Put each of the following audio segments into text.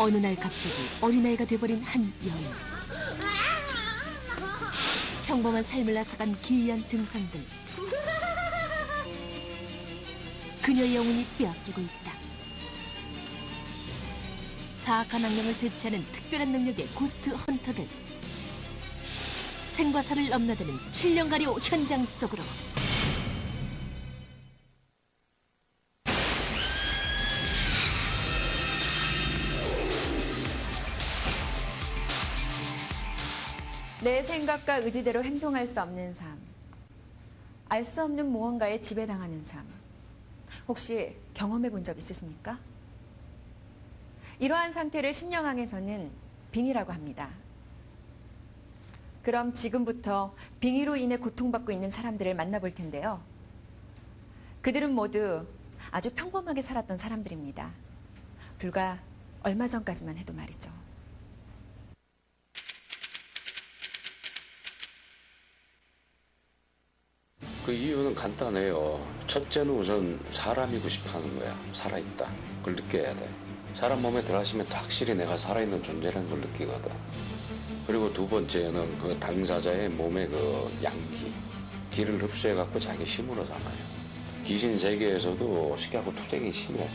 어느 날 갑자기 어린아이가 돼버린 한 여인. 평범한 삶을 앗아간 기이한 증상들. 그녀의 영혼이 빼앗기고 있다. 사악한 악령을 퇴치하는 특별한 능력의 고스트 헌터들. 생과 사를 넘나드는 7년 가려 현장 속으로. 내 생각과 의지대로 행동할 수 없는 삶. 알 수 없는 무언가에 지배당하는 삶. 혹시 경험해 본 적 있으십니까? 이러한 상태를 심령학에서는 빙의라고 합니다. 그럼 지금부터 빙의로 인해 고통받고 있는 사람들을 만나볼 텐데요. 그들은 모두 아주 평범하게 살았던 사람들입니다. 불과 얼마 전까지만 해도 말이죠. 그 이유는 간단해요. 첫째는 우선 사람이고 싶어 하는 거야. 살아있다. 그걸 느껴야 돼. 사람 몸에 들어가시면 확실히 내가 살아있는 존재라는 걸 느끼거든. 그리고 두 번째는 그 당사자의 몸의 그 양기, 기를 흡수해갖고 자기 힘으로 삼아요. 귀신 세계에서도 식하고 투쟁이 심해.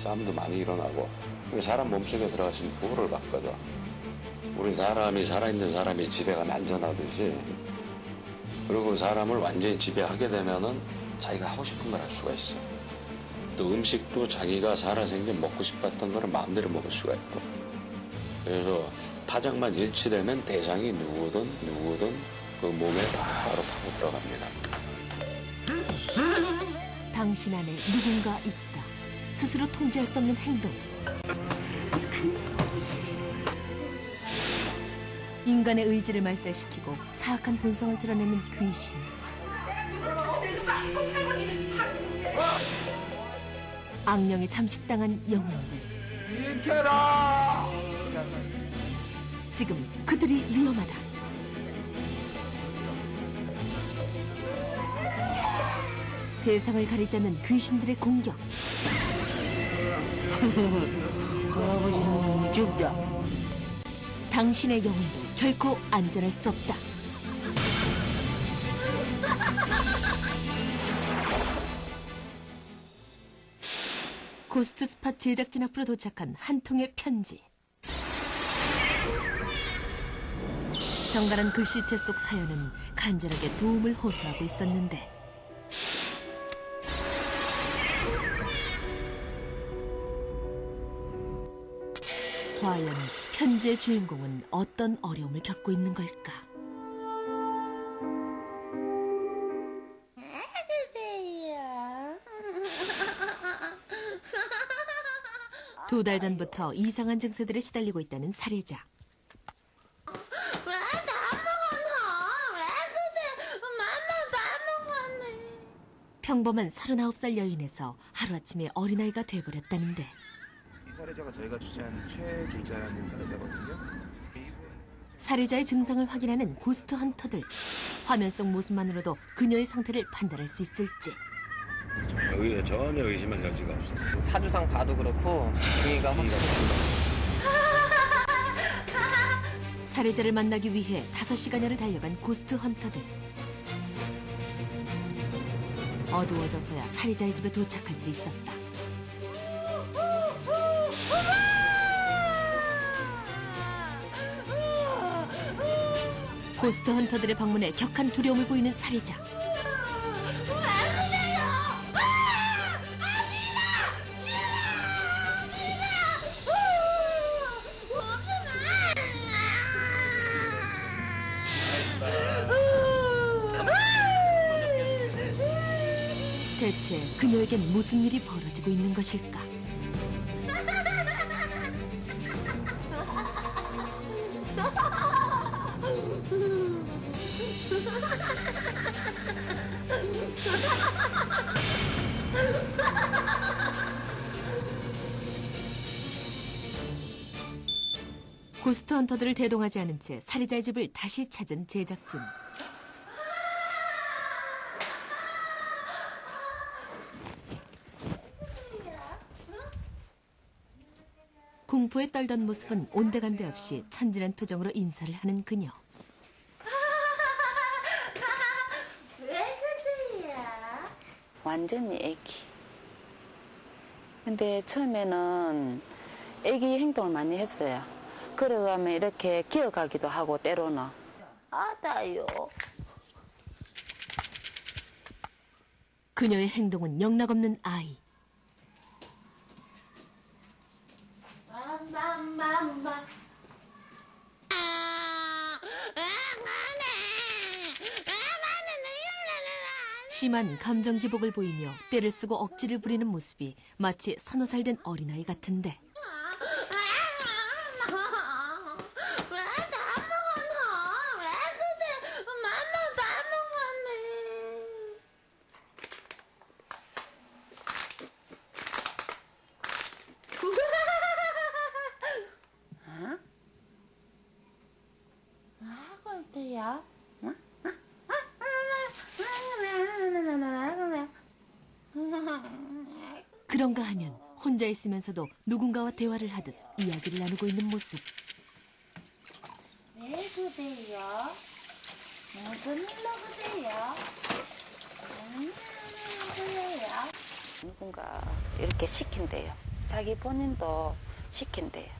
싸움도 많이 일어나고. 사람 몸속에 들어가시면 부호를 받거든. 우리 사람이 살아있는 사람이 집에 가면 안전하듯이 그리고 사람을 완전히 지배하게 되면은 자기가 하고 싶은 걸 할 수가 있어. 또 음식도 자기가 살아생전 먹고 싶었던 거를 마음대로 먹을 수가 있고. 그래서 파장만 일치되면 대상이 누구든 누구든 그 몸에 바로 파고 들어갑니다. 당신 안에 누군가 있다. 스스로 통제할 수 없는 행동. 인간의 의지를 말살시키고 사악한 본성을 드러내는 귀신. 악령에 잠식당한 영혼들. 지금 그들이 위험하다. 대상을 가리지 않는 귀신들의 공격. 할아버지는 죽다. 당신의 영혼도 결코 안전할 수 없다. 고스트 스팟 제작진 앞으로 도착한 한 통의 편지. 정갈한 글씨체 속 사연은 간절하게 도움을 호소하고 있었는데 과연 편지의 주인공은 어떤 어려움을 겪고 있는 걸까? 두 달 전부터 이상한 증세들에 시달리고 있다는 살해자. 평범한 39살 여인에서 하루아침에 어린아이가 돼버렸다는데 이 사례자가 저희가 취재한 최길자라는 사례자거든요. 살해자의 증상을 확인하는 고스트 헌터들. 화면 속 모습만으로도 그녀의 상태를 판단할 수 있을지. 의, 전혀 의심할 여지가 없어. 사주상 봐도 그렇고 빙의가 확 살해자를 만나기 위해 5시간여를 달려간 고스트 헌터들. 어두워져서야 살해자의 집에 도착할 수 있었다. 고스트 헌터들의 방문에 격한 두려움을 보이는 살해자. 대체 그녀에겐 무슨 일이 벌어지고 있는 것일까? 고스트 헌터들을 대동하지 않은 채 살해자의 집을 다시 찾은 제작진. 공포에 떨던 모습은 온데간데 없이 천진한 표정으로 인사를 하는 그녀. 완전히 애기. 근데 처음에는 애기 행동을 많이 했어요. 그러가면 이렇게 기어가기도 하고 때로는. 아다요. 그녀의 행동은 영락없는 아이. 아, 심한 감정 기복을 보이며 때를 쓰고 억지를 부리는 모습이 마치 서너 살 된 어린아이 같은데 왜다 먹었나? 왜 그래? 맘마 다 먹었네. 아, 그래야? 그런가 하면 혼자 있으면서도 누군가와 대화를 하듯 이야기를 나누고 있는 모습. 왜 그래요? 무슨 일로 그래요? 누군가 이렇게 시킨대요. 자기 본인도 시킨대요.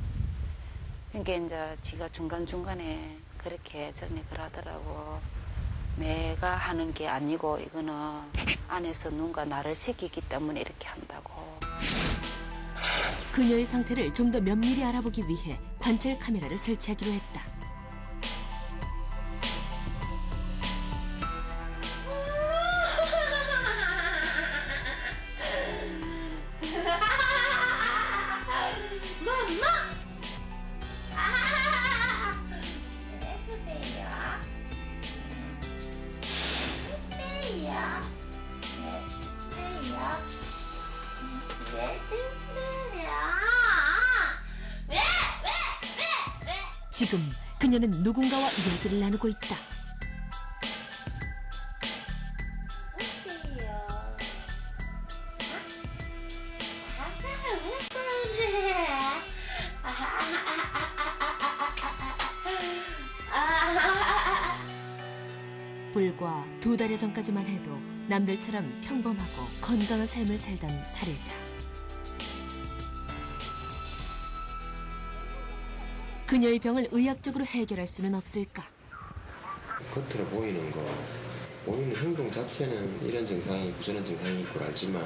그러니까 이제 지가 중간중간에 그렇게 전에 그러더라고. 내가 하는 게 아니고 이거는 안에서 누군가 나를 시키기 때문에 이렇게 한다고. 그녀의 상태를 좀 더 면밀히 알아보기 위해 관찰 카메라를 설치하기로 했다. 나누고 있다. 불과 두 달여 전까지만 해도 남들처럼 평범하고 건강한 삶을 살던 살해자. 그녀의 병을 의학적으로 해결할 수는 없을까? 겉으로 보이는 거, 보이는 행동 자체는 이런 증상이 있고 저런 증상이 있고 알지만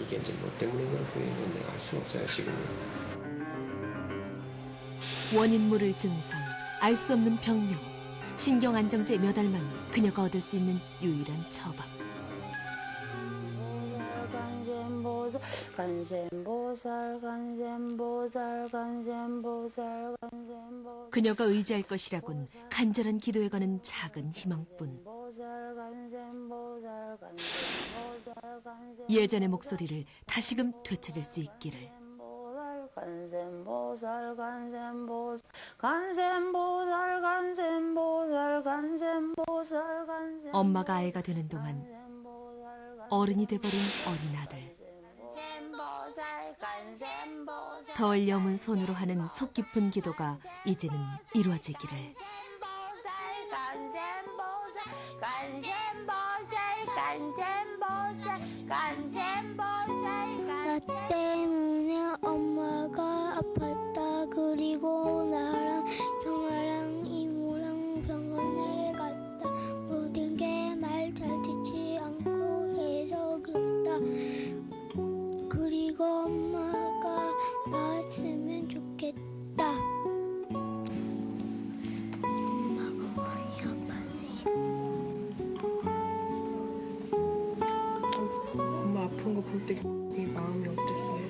이게 이제 뭐 때문에 보이는 건 내가 알 수 없어요, 지금은. 원인 모를 증상, 알 수 없는 병명, 신경 안정제 몇 알 만이 그녀가 얻을 수 있는 유일한 처방. 간센보살 간센보살 간센보살 간센보살 그녀가 의지할 것이라곤 간절한 기도에 거는 작은 희망뿐. 예전의 목소리를 다시금 되찾을 수 있기를. 간센보살 간센보살 간센보살 간센보살 간센보살 간센 엄마가 아이가 되는 동안 어른이 돼버린 어린아들. 덜 여문 손으로 하는 속 깊은 기도가 이제는 이루어지기를. 아픈 거볼때 마음이 어땠어요?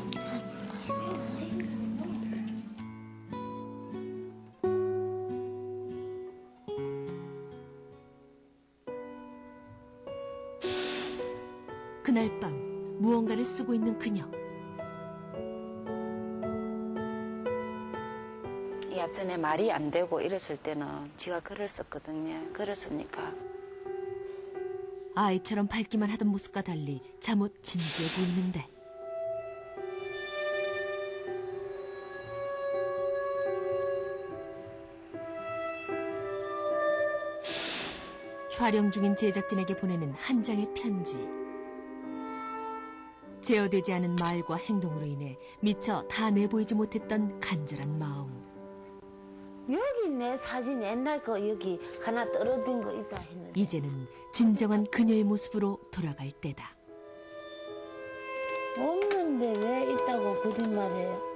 그날 밤 무언가를 쓰고 있는 그녀. 이 앞전에 말이 안 되고 이랬을 때는 지가 글을 썼거든요. 글을 쓰니까 아이처럼 밝기만 하던 모습과 달리 잠옷 진지해 보이는데. 촬영 중인 제작진에게 보내는 한 장의 편지. 제어되지 않은 말과 행동으로 인해 미처 다 내보이지 못했던 간절한 마음. 여기 내 사진 옛날 거 여기 하나 떨어진 거 있다 했는데 이제는 진정한 그녀의 모습으로 돌아갈 때다. 없는데 왜 있다고 거짓말해요?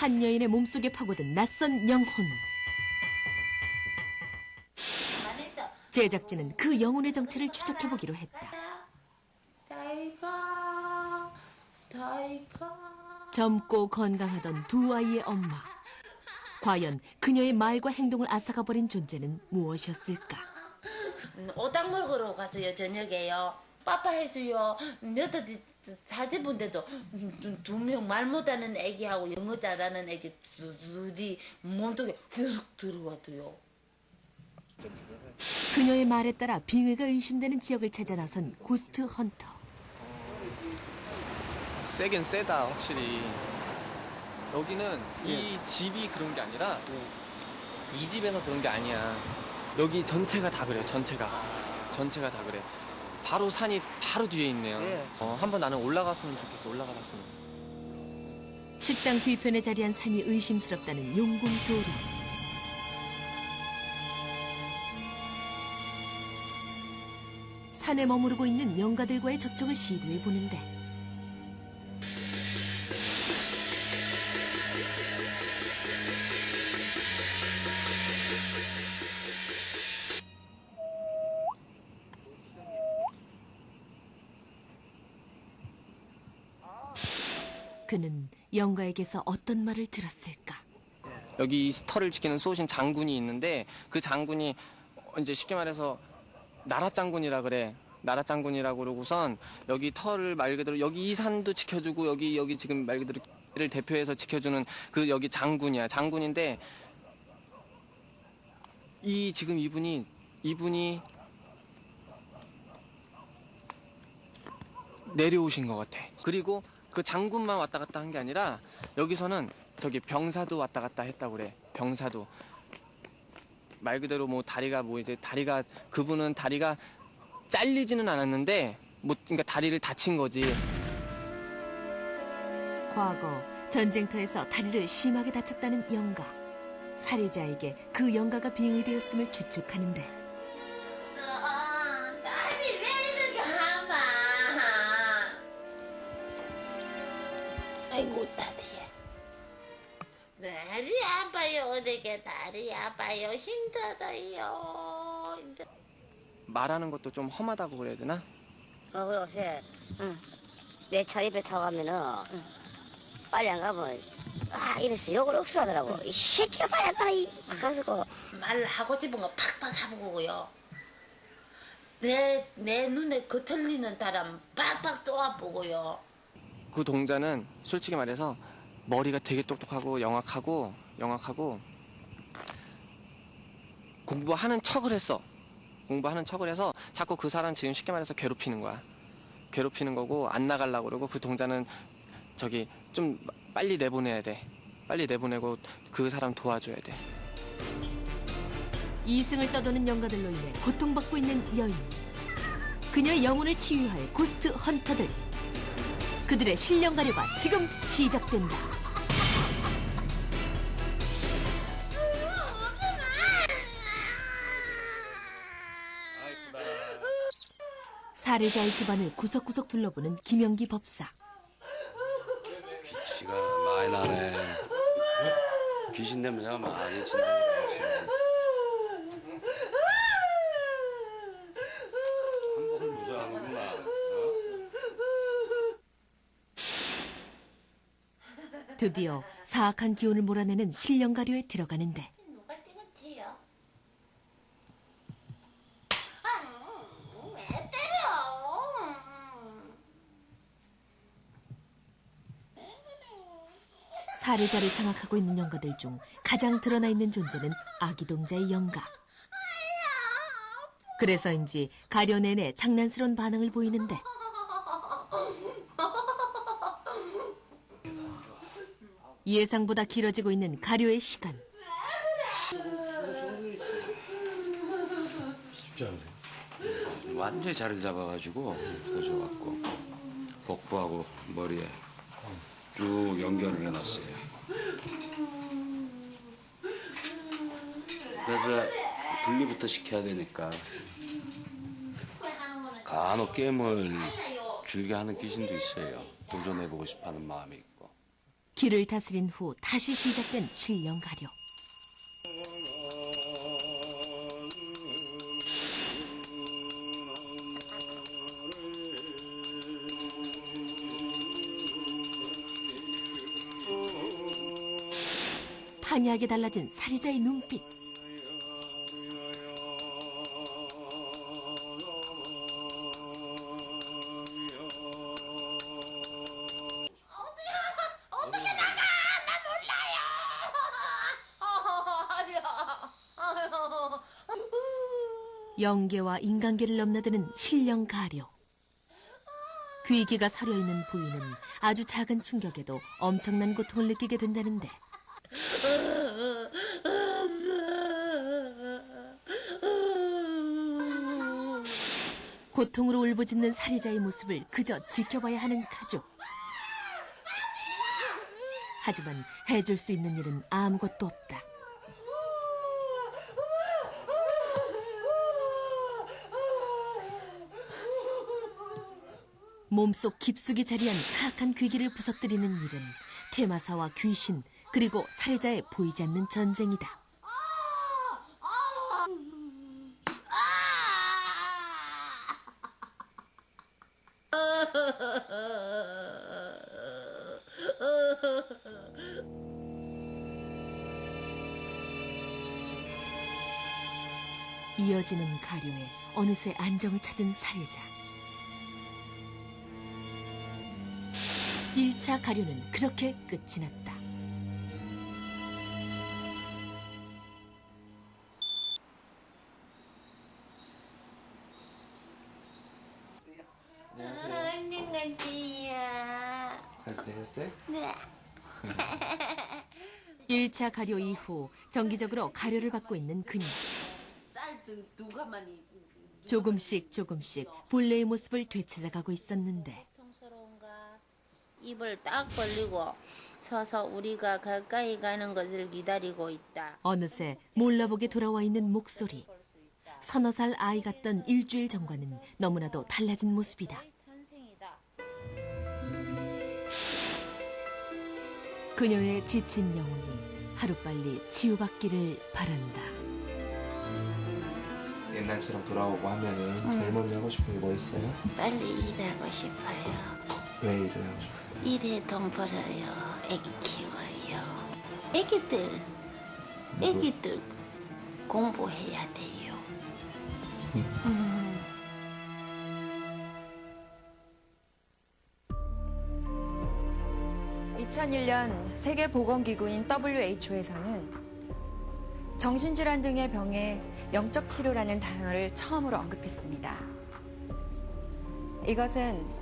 한 여인의 몸속에 파고든 낯선 영혼. 제작진은 그 영혼의 정체를 추적해보기로 했다. 다이가 다이가 젊고 건강하던 두 아이의 엄마. 과연 그녀의 말과 행동을 앗아가버린 존재는 무엇이었을까? 오닥 먹으러 갔어요 저녁에요 빠빠 해서요 너희들 사대본데도 두 명 말 못하는 애기하고 영어 잘하는 애기 둘이 몸속에 훅 들어와도요 그녀의 말에 따라 빙의가 의심되는 지역을 찾아 나선 고스트 헌터. 세긴 세다 확실히. 여기는 이 집이 그런 게 아니라 이 집에서 그런 게 아니야. 여기 전체가 다 그래 전체가. 전체가 다 그래. 바로 산이 바로 뒤에 있네요. 어, 한번 나는 올라갔으면 좋겠어 올라가봤으면. 식당 뒤편에 자리한 산이 의심스럽다는 용궁 도로. 산에 머무르고 있는 영가들과의 접촉을 시도해 보는데 영가에게서 어떤 말을 들었을까? 여기 이 터를 지키는 쏘신 장군이 있는데 그 장군이 이제 쉽게 말해서 나라 장군이라 그래. 나라 장군이라고 그러고선 여기 터를 말 그대로 여기 이 산도 지켜주고 여기 여기 지금 말 그대로 를 대표해서 지켜주는 그 여기 장군이야. 장군인데 이 지금 이분이 이분이 내려오신 것 같아. 그리고 그 장군만 왔다 갔다 한 게 아니라 여기서는 저기 병사도 왔다 갔다 했다고 그래. 병사도. 말 그대로 뭐 다리가 뭐 이제 다리가 그분은 다리가 잘리지는 않았는데 뭐 그러니까 다리를 다친 거지. 과거 전쟁터에서 다리를 심하게 다쳤다는 영가. 살해자에게 그 영가가 빙의되었음을 추측하는데 아이고 다리야 다리 아파요 어떻게 다리 아파요 힘들어요 힘들어. 말하는 것도 좀 험하다고 그래야 되나? 어, 그래, 요새, 내차 옆에 타고 가면은, 빨리 안 가면, 아, 이래서 욕을 억수로 하더라고. 이 새끼가 빨리 안 가라, 이. 가지고. 말 하고 싶은 거 팍팍 하고요 내, 내 눈에 거틀리는 사람 팍팍 쏘아보고요 그 동자는 솔직히 말해서 머리가 되게 똑똑하고 영악하고 영악하고 공부하는 척을 했어. 공부하는 척을 해서 자꾸 그 사람 지금 쉽게 말해서 괴롭히는 거야. 괴롭히는 거고 안 나가려고 그러고 그 동자는 저기 좀 빨리 내보내야 돼. 빨리 내보내고 그 사람 도와줘야 돼. 이승을 떠도는 영가들로 인해 고통받고 있는 여인. 그녀의 영혼을 치유할 고스트 헌터들. 그들의 실령가료가 지금 시작된다. 살해자의 집안을 구석구석 둘러보는 김영기 법사. 귀치가 많이 나네. 귀신 냄새가 많이 진다. 한복을 무서워하는구나. 드디어 사악한 기운을 몰아내는 실령가료에 들어가는데? 살해자를 장악하고 있는 영가들 중 가장 드러나 있는 존재는 아기동자의 영가. 그래서인지 가려 내내 장난스러운 반응을 보이는데 예상보다 길어지고 있는 가료의 시간. 쉽지 않으세요? 완전히 자리를 잡아가지고 붙어져갖고 복부하고 머리에 쭉 연결을 해놨어요. 그래서 분리부터 시켜야 되니까 간혹 게임을 즐겨 하는 귀신도 있어요. 도전해보고 싶어하는 마음이 기를 다스린 후 다시 시작된 실령 가료. 판이하게 달라진 살이자의 눈빛. 영계와 인간계를 넘나드는 실령 가료. 귀기가 서려 있는 부위는 아주 작은 충격에도 엄청난 고통을 느끼게 된다는데 고통으로 울부짖는 살해자의 모습을 그저 지켜봐야 하는 가족. 하지만 해줄 수 있는 일은 아무것도 없다. 몸속 깊숙이 자리한 사악한 귀기를 부서뜨리는 일은 테마사와 귀신 그리고 살해자의 보이지 않는 전쟁이다. 이어지는 가료에 어느새 안정을 찾은 살해자. 1차 가료는 그렇게 끝이 났다. 안녕하세요. 잘 지내셨어요? 네. 1차 가료 이후 정기적으로 가료를 받고 있는 그녀. 조금씩 조금씩 본래의 모습을 되찾아가고 있었는데? 입을 딱 벌리고 서서 우리가 가까이 가는 것을 기다리고 있다. 어느새 몰라보게 돌아와 있는 목소리. 서너 살 아이 같던 일주일 전과는 너무나도 달라진 모습이다. 그녀의 지친 영혼이 하루빨리 치유받기를 바란다. 옛날처럼 돌아오고 하면은 제일 응. 먼저 하고 싶은 게 뭐 있어요? 빨리 일하고 싶어요. 왜 일을 하고 싶어요? 일에 돈 벌어요. 애기 키워요. 애기들? 애기들 공부해야 돼요. 음. 2001년 세계보건기구인 WHO에서는 정신질환 등의 병에 영적 치료라는 단어를 처음으로 언급했습니다. 이것은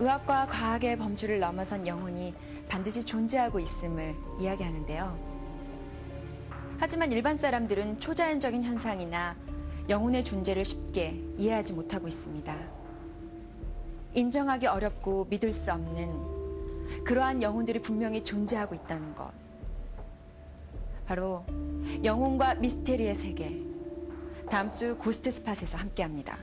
의학과 과학의 범주를 넘어선 영혼이 반드시 존재하고 있음을 이야기하는데요. 하지만 일반 사람들은 초자연적인 현상이나 영혼의 존재를 쉽게 이해하지 못하고 있습니다. 인정하기 어렵고 믿을 수 없는 그러한 영혼들이 분명히 존재하고 있다는 것. 바로 영혼과 미스테리의 세계. 다음 주 고스트 스팟에서 함께 합니다.